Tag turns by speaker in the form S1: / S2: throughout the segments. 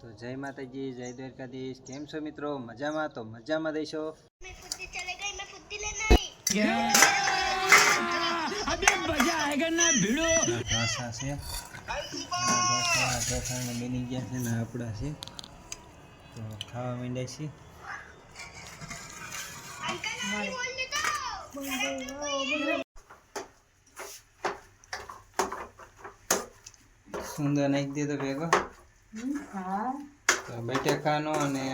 S1: તો જય માતાજી જય દ્વારકાધીશ. કેમ છો મિત્રો? મજામાં? તો મજામાં દઈશો બની ગયા છે ને આપણા છે. તો ખાવા માંડ્યા છીએ. સુંદર નાખી દીધો ભેગો. બટેકાનો અને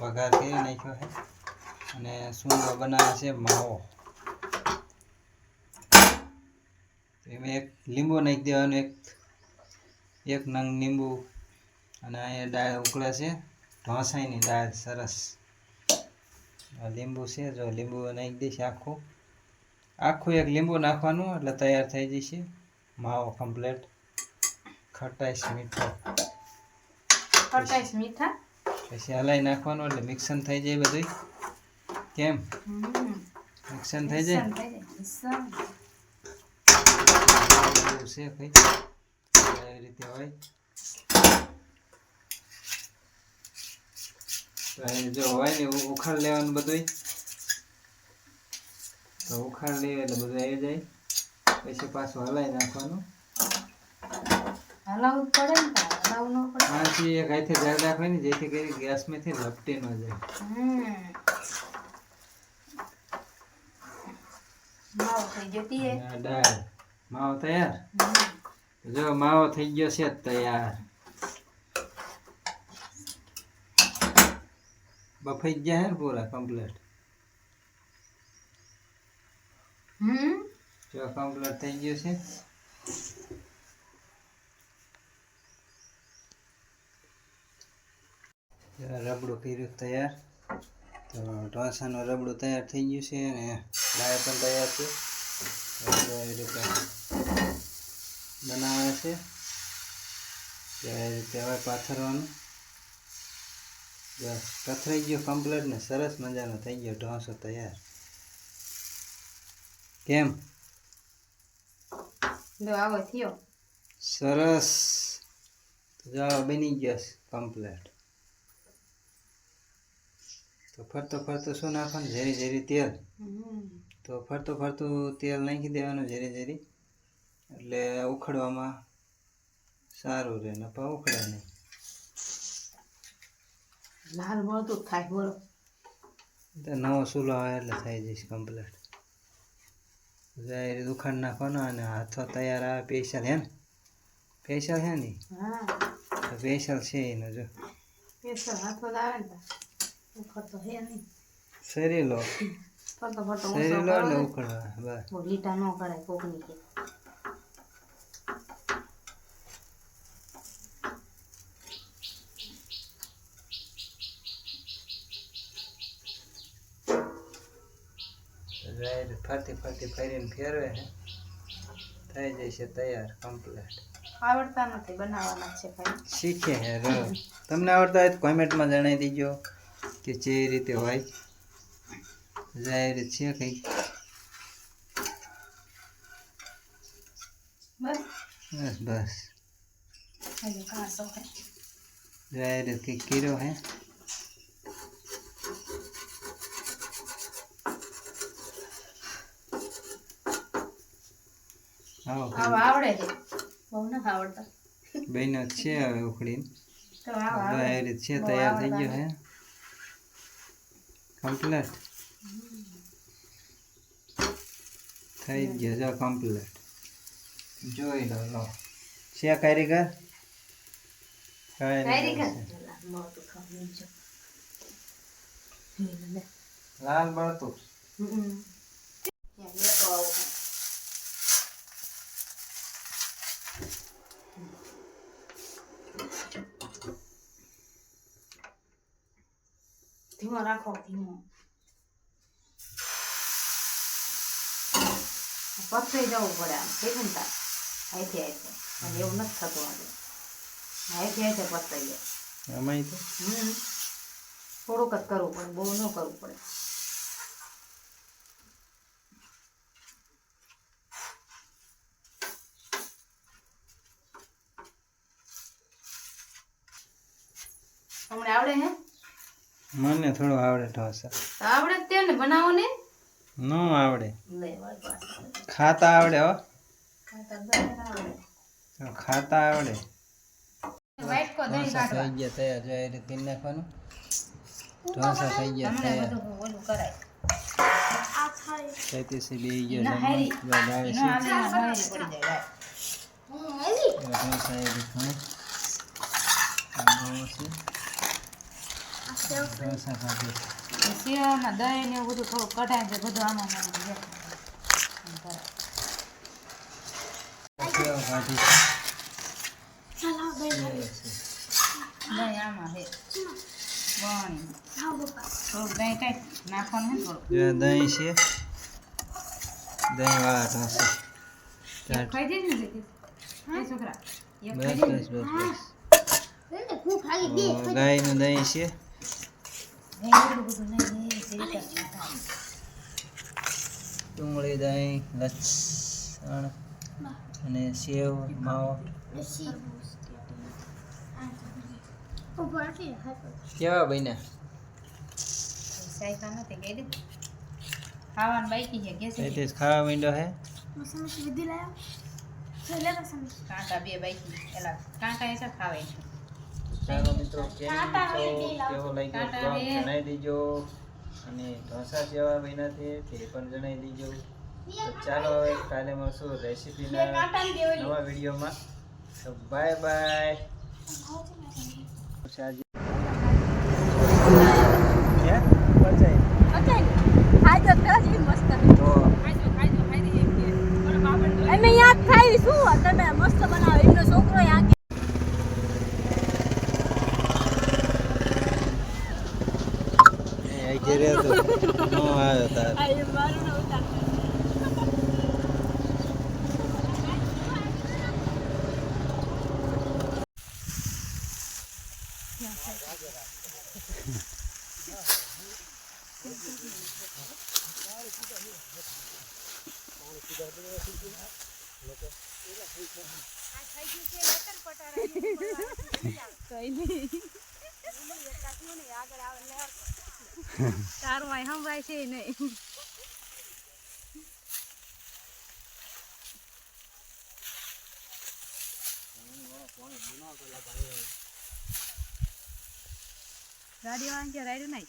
S1: વઘાર કરી નાખ્યો છે. અને સુંદર બનાવે છે માવો. એમાં એક લીંબુ નાખી દેવાનું, એક એક નંગ લીંબુ અને અહીંયા દાળ ઉકળે છે. ઢોસાઈની દાળ સરસ. લીંબુ છે, જો લીંબુ નાખી દઈશ આખું. આખું એક લીંબુ નાખવાનું એટલે તૈયાર થઈ જશે. માવો કમ્પ્લેટ ખટાઈશ મીઠો.
S2: ખટાઈશ મીઠા.
S1: પછી હલાઈ નાખવાનું એટલે મિક્સન થઈ જાય બધું કેમ. મિક્સન થઈ જાય? છે કઈ રીતે હોય. જો હોય ને એવું ઉખાડ લેવાનું બધું તો ઉખાડ લઈએ એટલે બધું આવી જાય. પછી પાછું હલાઈ નાખવાનું.
S2: હલાવવું પડે ને તારે, હલાવવું ન પડે.
S1: આથી એક હાથે જાળ રાખવાની જેથી કરી ગેસમાંથી લપટી ન જાય.
S2: માવો થઈ ગયો પીએ.
S1: દાળ. માવો તૈયાર? જો માવો થઈ ગયો છે તૈયાર. બફાઈ ગયા હે પૂરા કમ્પ્લીટ
S2: હમ.
S1: જો કમ્પ્લીટ થઈ ગયો છે. રબડું કર્યું તૈયાર. તો ઢોસાનું રબડું તૈયાર થઈ ગયું છે અને ગાય પણ તૈયાર છે. એ રીતે બનાવે છે. એ રીતે હવે પાથરવાનું. બસ પથરાઈ ગયો કમ્પ્લેટ ને સરસ મજાનો થઈ ગયો ઢોસો તૈયાર. કેમ?
S2: આવો થયો.
S1: સરસ. તો બની ગયો કમ્પ્લીટ તો ફરતો ફરતો શું નાખવાનું? ઝેરી ઝેરી તેલ. તો ફરતો ફરતું તેલ નાખી દેવાનું ઝેરી ઝેરી. એટલે ઉખડવામાં સારું રહે નફા ઉખડે નહીં.
S2: લાલ મળતું થાય બોલો.
S1: તો નવો સુલો આવે એટલે થઈ જઈશ કમ્પ્લીટ જાય ઉખાડ નાખવાનો અને હાથો તૈયાર આવે પેશલ હે ને? પેશલ હે ને પેશલ છે એનો જો.
S2: પેશલ હાથો લાવે ને ઉખડ તો હે નહીં.
S1: શરી લો.
S2: ફરતો ફરતો
S1: શરી
S2: ઊંચો
S1: લો
S2: કરો
S1: ને
S2: ને.
S1: ઉખડવા બસ.
S2: બહુ લીટા ન કરાય કોકની કે.
S1: રાઈડ ફરતી ફરતી ફરીને ફેરવે છે થઈ જશે તૈયાર કમ્પ્લીટ
S2: આવડતા નથી બનાવવાના છે ભાઈ.
S1: શીખે હે રો. તમને આવડતા હોય તો કોમેન્ટમાં જણાવી દીજો. કે જે રીતે હોય જાહેર છે કંઈક?
S2: બસ.
S1: બસ. જાહેર કંઈક કર્યો હે? આવો
S2: આવ આવડે છે. બહુ નથી આવડતા.
S1: બેનો છે હવે ઉખડીને. છે તૈયાર થઈ ગયો હે? કમ્પ્લીટ થઈ ગયો જો કમ્પ્લેટ જોઈ લો લો. છે કારીગર
S2: લાલ
S1: બળતું
S2: હમ ત્યાં લેતો આવું હે. ધીમો રાખો ધીમો પથરી જવું પડે આમ ને તાર હાથે હાથે અને એવું નથી થતું આજે હાથે હાથે પથરાઈ જાય
S1: એમાંય
S2: થોડુંક જ કરવું પડે બહુ ન કરવું પડે હમણાં આવડે હે
S1: મને થોડું આવડે ઢોસા
S2: આવડે તેને તે ને બનાવો ને.
S1: ન આવડે. ખાતા આવડે હો.
S2: ખાતા આવડે.
S1: ખાતા આવડે.
S2: વાઈટ કો દહીં
S1: ઢોસા થઈ ગયા તૈયાર જો એ રીતે નાખવાનું. ઢોસા થઈ ગયા તૈયાર.
S3: થાય
S1: સૈતીસી બે ગયો
S2: ના,
S1: જમવા. દાળ છે ઢોસા એ આમાં છે.
S2: સેવમાં દહીં ને એવું બધું થોડું કઢાય છે બધું આમાં
S3: દહીં
S2: આમાં થોડુંક દહીં છે
S1: દહીં છે દહીં વાળા ઢોસા બસ ગાયનું દહીં છે. ડુંગળી દહીં લસણ અને સેવ માવો. કેવા બન્યા?
S2: નથી કહી દે ખાવાનું બાકી છે ગેસ
S1: તે ખાવા માંડ્યો હે?
S3: મસાલા વિધિ લાયો છે લે મસાલા
S2: કાંટા બે બાકી પેલા કાંટા એસા ખાવાય છે.
S1: ચાલો મિત્રો છો. કેવો લાગ્યો. જણાવી દેજો. અને ઢોસા જેવા બન્યા છે તે પણ જણાવી દેજો. તો ચાલો હવે કાલે મળશું રેસીપીના નવા વિડીયોમાં. તો બાય બાય
S3: ખાજો ખરા જેવી મસ્ત
S1: તો
S3: અમે યાદ ખાઈ શું તમે મસ્ત બનાવો એમનો છોકરો યાદ
S1: એ ઘેરે હતો નો આવ્યો તાર
S3: મારું આગળ ઉતાર તારું આય સંભળાય છે નહીં ગાડી વાળા કે રાયડું નહીં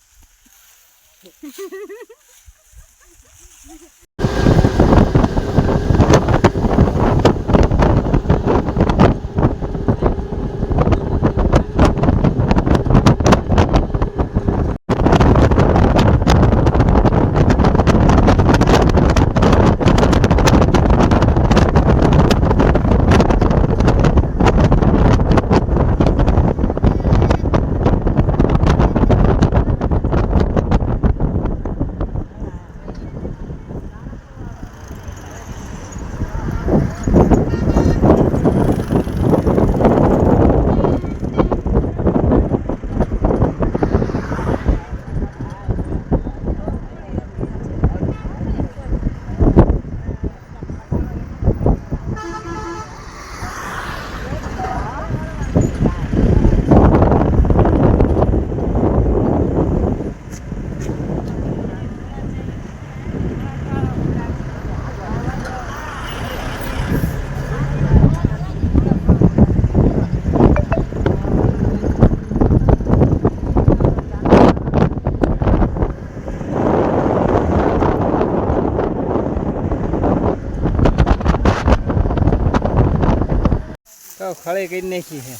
S1: કહો ખળી કરી નાખી છે.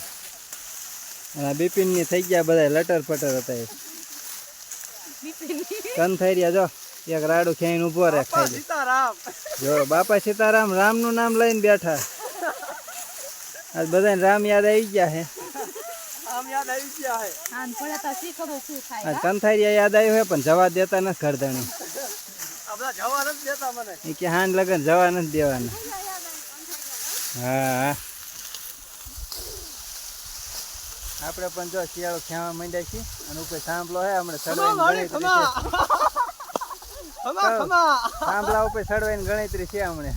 S1: અને બિપિનની થઈ ગયા બધા લટર પટર હતા એ. કન થઈ રહ્યા જો એક રાડું ખેઈને ઊભો રહે ખાઈ જો બાપા સીતારામ રામનું નામ લઈને બેઠા. આજ બધાને રામ યાદ આવી ગયા છે. કંથારિયા યાદ આવ્યું છે પણ જવા દેતા નથી ઘરધણી. કે હાન લગન જવા નથી દેવાના. હા હા. આપણે પણ જો શિયાળો ખેવા માંડ્યા છીએ અને ઉપર સાંભળો હે હમણાં છે. સાંભળા ઉપર ચડવાની ગણતરી છે હમણે.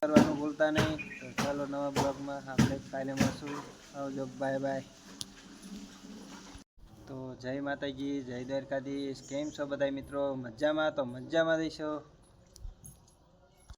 S1: કરવાનું ભૂલતા નહીં. તો ચાલો નવા બ્લોગમાં આપણે કાલે મળશું. આવજો બાય બાય. તો જય માતાજી જય દ્વારકાધીશ. કેમ છો બધા મિત્રો? મજામાં? તો મજામાં રહીશો?